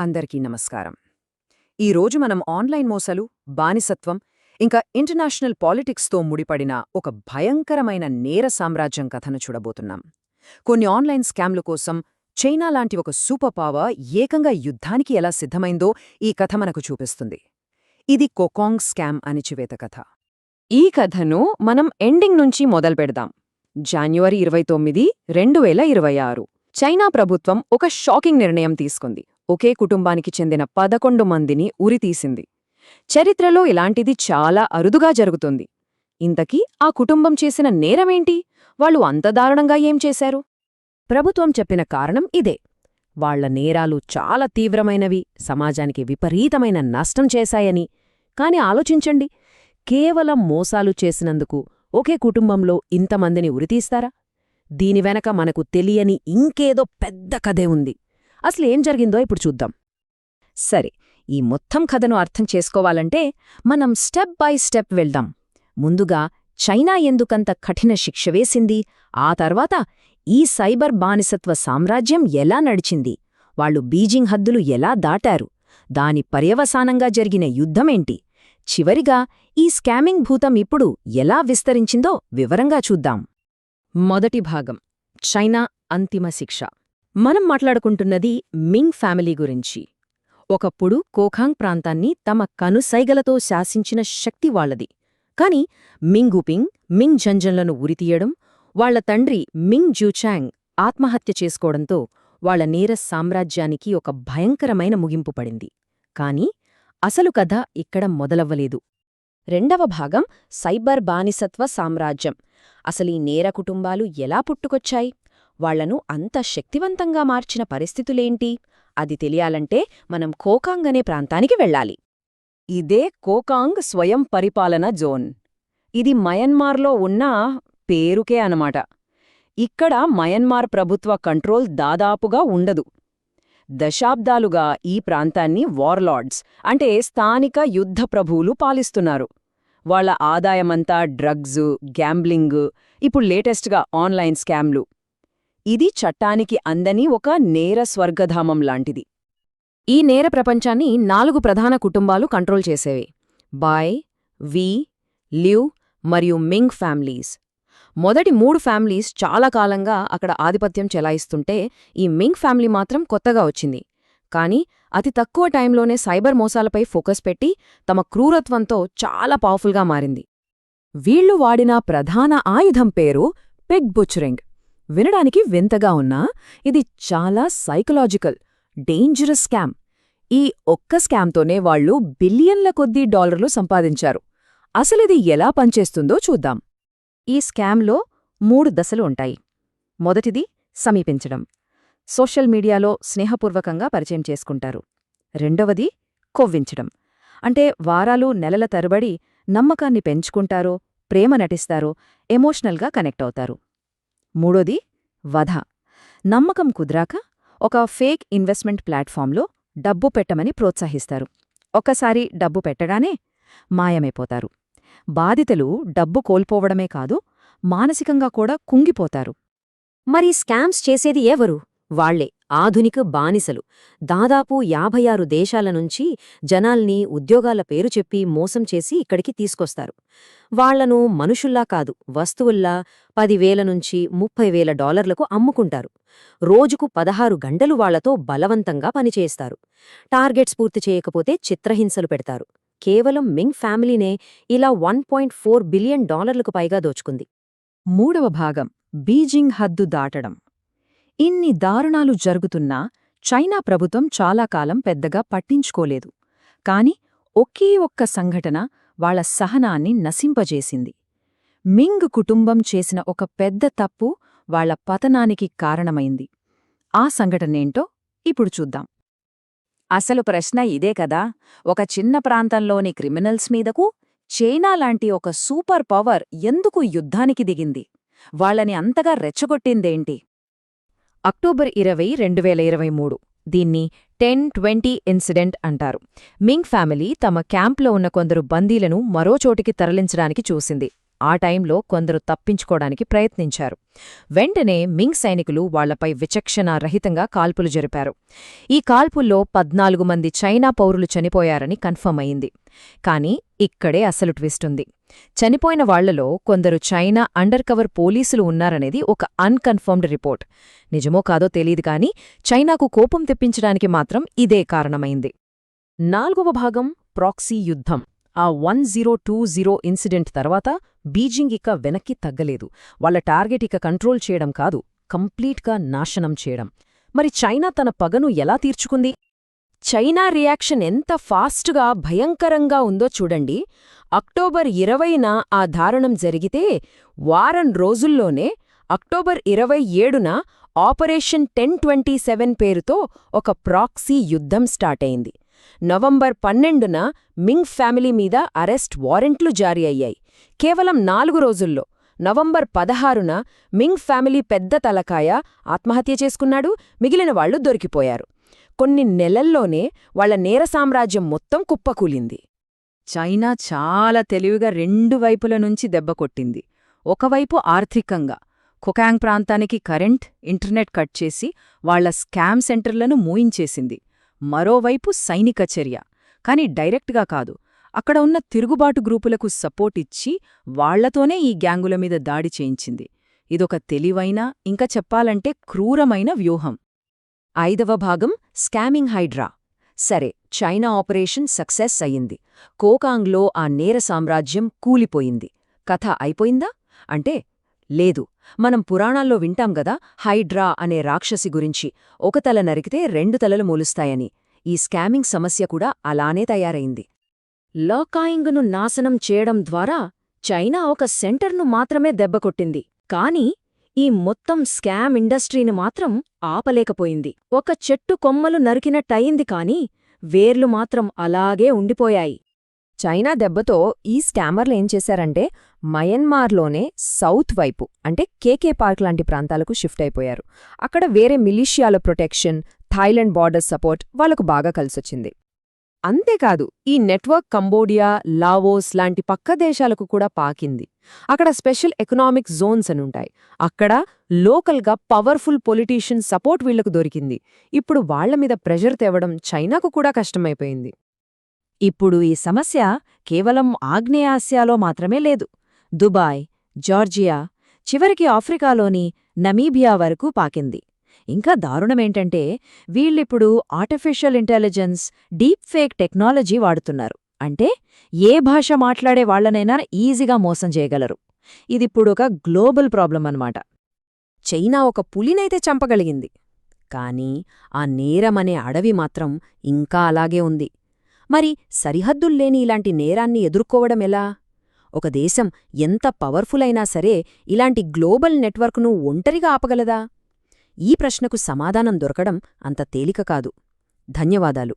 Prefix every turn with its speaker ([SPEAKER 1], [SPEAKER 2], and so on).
[SPEAKER 1] అందరికీ నమస్కారం. ఈరోజు మనం ఆన్లైన్ మోసాలు బానిసత్వం ఇంకా ఇంటర్నేషనల్ పాలిటిక్స్తో ముడిపడిన ఒక భయంకరమైన నేర సామ్రాజ్యం కథను చూడబోతున్నాం. కొన్ని ఆన్లైన్ స్కామ్ల కోసం చైనా లాంటి ఒక సూపర్ పావర్ ఏకంగా యుద్ధానికి ఎలా సిద్ధమైందో ఈ కథ మనకు చూపిస్తుంది. ఇది కొకాంగ్ స్కామ్ అణిచివేత కథ.
[SPEAKER 2] ఈ కథను మనం ఎండింగ్ నుంచి మొదలు పెడదాం. జాన్యువరి ఇరవై తొమ్మిది రెండు వేల ఇరవై ఆరు. చైనా ప్రభుత్వం ఒక షాకింగ్ నిర్ణయం తీసుకుంది. ఒకే కుటుంబానికి చెందిన పదకొండు మందిని ఉరితీసింది. చరిత్రలో ఇలాంటిది చాలా అరుదుగా జరుగుతుంది. ఇంతకీ ఆ కుటుంబం చేసిన నేరమేంటి? వాళ్ళు అంత దారుణంగా ఏం చేశారు? ప్రభుత్వం చెప్పిన కారణం ఇదే. వాళ్ళ నేరాలు చాలా తీవ్రమైనవి సమాజానికి విపరీతమైన నష్టం చేశాయని. కాని ఆలోచించండి కేవలం మోసాలు చేసినందుకు ఒకే కుటుంబంలో ఇంతమందిని ఉరితీస్తారా? దీని వెనక మనకు తెలియని ఇంకేదో పెద్ద కథే ఉంది. అసలేం జరిగిందో ఇప్పుడు చూద్దాం. సరే ఈ మొత్తం కథను అర్థం చేసుకోవాలంటే మనం స్టెప్ బై స్టెప్ వెళ్దాం. ముందుగా చైనా ఎందుకంత కఠిన శిక్ష వేసింది? ఆ తర్వాత ఈ సైబర్ బానిసత్వ సామ్రాజ్యం ఎలా నడిచింది? వాళ్ళు బీజింగ్ హద్దులు ఎలా దాటారు? దాని పర్యవసానంగా జరిగిన యుద్ధమేంటి? చివరిగా ఈ స్కామింగ్ భూతం ఇప్పుడు ఎలా విస్తరించిందో వివరంగా చూద్దాం. మొదటి భాగం చైనా అంతిమ శిక్ష. మనం మాట్లాడుకుంటున్నది మింగ్ ఫ్యామిలీ గురించి. ఒకప్పుడు కోఖాంగ్ ప్రాంతాన్ని తమ కనుసైగలతో శాసించిన శక్తి వాళ్ళది కాని మింగుపింగ్ మింగ్ జంజన్లను ఉరితీయడం వాళ్ళ తండ్రి మింగ్ జూచాంగ్ ఆత్మహత్య చేసుకోవడంతో వాళ్ళ నేర సామ్రాజ్యానికి ఒక భయంకరమైన ముగింపు పడింది. కాని అసలు కథ ఇక్కడ మొదలవ్వలేదు. రెండవ భాగం సైబర్ బానిసత్వ సామ్రాజ్యం. అసలీ నేర కుటుంబాలు ఎలా పుట్టుకొచ్చాయి? వాళ్ళను అంత శక్తివంతంగా మార్చిన పరిస్థితులేంటి? అది తెలియాలంటే మనం కోకాంగ్ అనే ప్రాంతానికి వెళ్ళాలి. ఇదే కోకాంగ్ స్వయం పరిపాలన జోన్. ఇది మయన్మార్లో ఉన్న పేరుకే అనమాట ఇక్కడ మయన్మార్ ప్రభుత్వ కంట్రోల్ దాదాపుగా ఉండదు. దశాబ్దాలుగా ఈ ప్రాంతాన్ని వార్లార్డ్స్ అంటే స్థానిక యుద్ధ ప్రభువులు పాలిస్తున్నారు. వాళ్ళ ఆదాయమంతా డ్రగ్స్ గ్యాంబ్లింగ్ ఇప్పుడు లేటెస్ట్గా ఆన్లైన్ స్కామ్లు. ఇది చట్టానికి అందని ఒక నేర స్వర్గధామం లాంటిది. ఈ నేర ప్రపంచాన్ని నాలుగు ప్రధాన కుటుంబాలు కంట్రోల్ చేసేవి. బాయ్ వి లివ్ మరియు మింగ్ ఫ్యామిలీస్. మొదటి మూడు ఫ్యామిలీస్ చాలా కాలంగా అక్కడ ఆధిపత్యం చెలాయిస్తుంటే ఈ మింగ్ ఫ్యామిలీ మాత్రం కొత్తగా వచ్చింది. కానీ అతి తక్కువ టైంలోనే సైబర్ మోసాలపై ఫోకస్ పెట్టి తమ క్రూరత్వంతో చాలా పవర్ఫుల్గా మారింది. వీళ్ళు వాడిన ప్రధాన ఆయుధం పేరు పిగ్ బుచ్రింగ్. వినడానికి వింతగా ఉన్నా ఇది చాలా సైకలాజికల్ డేంజరస్ స్కామ్. ఈ ఒక్క స్కామ్తోనే వాళ్ళు బిలియన్ల కొద్దీ డాలర్లు సంపాదించారు. అసలిది ఎలా పనిచేస్తుందో చూద్దాం. ఈ స్కామ్లో మూడు దశలు ఉంటాయి. మొదటిది సమీపించడం. సోషల్ మీడియాలో స్నేహపూర్వకంగా పరిచయం చేసుకుంటారు. రెండవది కొవ్వించడం. అంటే వారాలు నెలల తరబడి నమ్మకాన్ని పెంచుకుంటారో ప్రేమ నటిస్తారో ఎమోషనల్గా కనెక్ట్ అవుతారు. మూడోది వధ. నమ్మకం కుదిరాక ఒక ఫేక్ ఇన్వెస్ట్మెంట్ ప్లాట్ఫామ్లో డబ్బు పెట్టమని ప్రోత్సహిస్తారు. ఒక్కసారి డబ్బు పెట్టగానే మాయమైపోతారు. బాధితులు డబ్బు కోల్పోవడమే కాదు మానసికంగా కూడా కుంగిపోతారు. మరి స్కామ్స్ చేసేది ఎవరు? వాళ్ళే. ఆధునిక బానిసలు. దాదాపు యాభై ఆరు దేశాల నుంచి జనాల్ని ఉద్యోగాల పేరు చెప్పి మోసం చేసి ఇక్కడికి తీసుకొస్తారు. వాళ్ళను మనుషుల్లా కాదు వస్తువుల్లా పదివేల నుంచి ముప్పై వేల డాలర్లకు అమ్ముకుంటారు. రోజుకు పదహారు గంటలు వాళ్ళతో బలవంతంగా పనిచేస్తారు. టార్గెట్స్ పూర్తి చేయకపోతే చిత్రహింసలు పెడతారు. కేవలం మింగ్ ఫ్యామిలీనే ఇలా వన్ పాయింట్ ఫోర్ బిలియన్ డాలర్లకు పైగా దోచుకుంది. మూడవ భాగం బీజింగ్ హద్దు దాటడం. ఇన్ని దారుణాలు జరుగుతున్నా చైనా ప్రభుత్వం చాలా కాలం పెద్దగా పట్టించుకోలేదు. కాని ఒకే ఒక్క సంఘటన వాళ్ళ సహనాన్ని నశింపజేసింది. మింగ్ కుటుంబం చేసిన ఒక పెద్ద తప్పు వాళ్ళ పతనానికి కారణమైంది. ఆ సంఘటనేంటో ఇప్పుడు చూద్దాం. అసలు ప్రశ్న ఇదే కదా! ఒక చిన్న ప్రాంతంలోని క్రిమినల్స్ మీదకు చైనా లాంటి ఒక సూపర్ పవర్ ఎందుకు యుద్ధానికి దిగింది? వాళ్ళని అంతగా రెచ్చగొట్టిందేంటి? అక్టోబర్ ఇరవై రెండు వేల ఇరవై మూడు. దీన్ని టెన్ ట్వంటీ ఇన్సిడెంట్ అంటారు. మింగ్ ఫ్యామిలీ తమ క్యాంప్లో ఉన్న కొందరు బందీలను మరో చోటికి తరలించడానికి చూసింది. ఆ టైంలో కొందరు తప్పించుకోవడానికి ప్రయత్నించారు. వెంటనే మింగ్ సైనికులు వాళ్ళపై విచక్షణారహితంగా కాల్పులు జరిపారు. ఈ కాల్పుల్లో పద్నాలుగు మంది చైనా పౌరులు చనిపోయారని కన్ఫర్మ్ అయింది. కానీ ఇక్కడే అసలు ట్విస్టుంది చనిపోయిన వాళ్ళలో కొందరు చైనా అండర్ కవర్ పోలీసులు ఉన్నారనేది ఒక అన్కన్ఫర్మ్డ్ రిపోర్ట్. నిజమో కాదో తెలీదు కానీ చైనాకు కోపం తెప్పించడానికి మాత్రం ఇదే కారణమైంది. నాల్గవ భాగం ప్రాక్సీ యుద్ధం. ఆ one zero two zero incident తర్వాత బీజింగ్ ఇక వెనక్కి తగ్గలేదు. వాళ్ళ టార్గెట్ ఇక కంట్రోల్ చేయడం కాదు కంప్లీట్గా నాశనం చేయడం. మరి చైనా తన పగను ఎలా తీర్చుకుంది? చైనా రియాక్షన్ ఎంత ఫాస్ట్గా భయంకరంగా ఉందో చూడండి. అక్టోబర్ ఇరవైన ఆ దారుణం జరిగితే వారం రోజుల్లోనే అక్టోబర్ ఇరవై ఏడున ఆపరేషన్ టెన్ ట్వంటీ సెవెన్ పేరుతో ఒక ప్రాక్సీ యుద్ధం స్టార్ట్ అయింది. నవంబర్ పన్నెండున మింగ్ ఫ్యామిలీ మీద అరెస్ట్ వారెంట్లు జారీ అయ్యాయి. కేవలం నాలుగు రోజుల్లో నవంబర్ పదహారున మింగ్ ఫ్యామిలీ పెద్ద తలకాయ ఆత్మహత్య చేసుకున్నాడు మిగిలిన వాళ్ళు దొరికిపోయారు. కొన్ని నెలల్లోనే వాళ్ళ నేర సామ్రాజ్యం మొత్తం కుప్పకూలింది. చైనా చాలా తెలివిగా రెండు వైపుల నుంచి దెబ్బకొట్టింది ఒకవైపు ఆర్థికంగా ఖొకాంగ్ ప్రాంతానికి కరెంట్ ఇంటర్నెట్ కట్ చేసి వాళ్ళ స్కామ్ సెంటర్లను మూయించేసింది. మరోవైపు సైనిక చర్య. కాని డైరెక్ట్గా కాదు. అక్కడ ఉన్న తిరుగుబాటు గ్రూపులకు సపోర్ట్ ఇచ్చి వాళ్ళతోనే ఈ గ్యాంగుల మీద దాడి చేయించింది. ఇదొక తెలివైన ఇంకా చెప్పాలంటే క్రూరమైన వ్యూహం. ఐదవ భాగం స్కామింగ్ హైడ్రా. సరే చైనా ఆపరేషన్ సక్సెస్ అయింది కోకాంగ్లో ఆ నేర సామ్రాజ్యం కూలిపోయింది. కథ అయిపోయిందా? అంటే లేదు. మనం పురాణాల్లో వింటాం గదా హైడ్రా అనే రాక్షసి గురించి. ఒక తల నరికితే రెండు తలలు మూలుస్తాయని. ఈ స్కామింగ్ సమస్య కూడా అలానే తయారైంది. లోకాయింగ్ను నాశనం చేయడం ద్వారా చైనా ఒక సెంటర్ను మాత్రమే దెబ్బకొట్టింది. కాని ఈ మొత్తం స్కామ్ ఇండస్ట్రీని మాత్రం ఆపలేకపోయింది. ఒక చెట్టు కొమ్మలు నరికినట్టయింది కాని వేర్లు మాత్రం అలాగే ఉండిపోయాయి. చైనా దెబ్బతో ఈ స్కామర్లు ఏం చేశారంటే మయన్మార్లోనే సౌత్ వైపు అంటే కేకే పార్క్ లాంటి ప్రాంతాలకు షిఫ్ట్ అయిపోయారు. అక్కడ వేరే మిలీషియాల ప్రొటెక్షన్ థాయిలాండ్ బార్డర్ సపోర్ట్ వాళ్ళకు బాగా కలిసొచ్చింది. అంతేకాదు ఈ నెట్వర్క్ కంబోడియా లావోస్ లాంటి పక్క దేశాలకు కూడా పాకింది. అక్కడ స్పెషల్ ఎకనామిక్ జోన్స్ అనుంటాయి అక్కడ లోకల్గా పవర్ఫుల్ పొలిటీషియన్ సపోర్ట్ వీళ్ళకు దొరికింది. ఇప్పుడు వాళ్ళ మీద ప్రెషర్ తేవడం చైనాకు కూడా కష్టమైపోయింది. ఇప్పుడు ఈ సమస్య కేవలం ఆగ్నేయాసియాలో మాత్రమే లేదు. దుబాయ్ జార్జియా చివరికి ఆఫ్రికాలోని నమీబియా వరకు పాకింది. ఇంకా దారుణమేంటంటే వీళ్ళిప్పుడు artificial intelligence deep fake technology వాడుతున్నారు. అంటే ఏ భాష మాట్లాడే వాళ్ళనైనా ఈజీగా మోసం చేయగలరు. ఇదిప్పుడు ఒక గ్లోబల్ ప్రాబ్లం అన్నమాట. చైనా ఒక పులినైతే చంపగలిగింది. కానీ ఆ నేరమనే అడవి మాత్రం ఇంకా అలాగే ఉంది. మరి సరిహద్దుల్లేని ఇలాంటి నేరాన్ని ఎదుర్కోవడం ఎలా? ఒక దేశం ఎంత పవర్ఫుల్ అయినా సరే ఇలాంటి గ్లోబల్ నెట్వర్క్ను ఒంటరిగా ఆపగలదా? ఈ ప్రశ్నకు సమాధానం దొరకడం అంత తేలిక కాదు. ధన్యవాదాలు.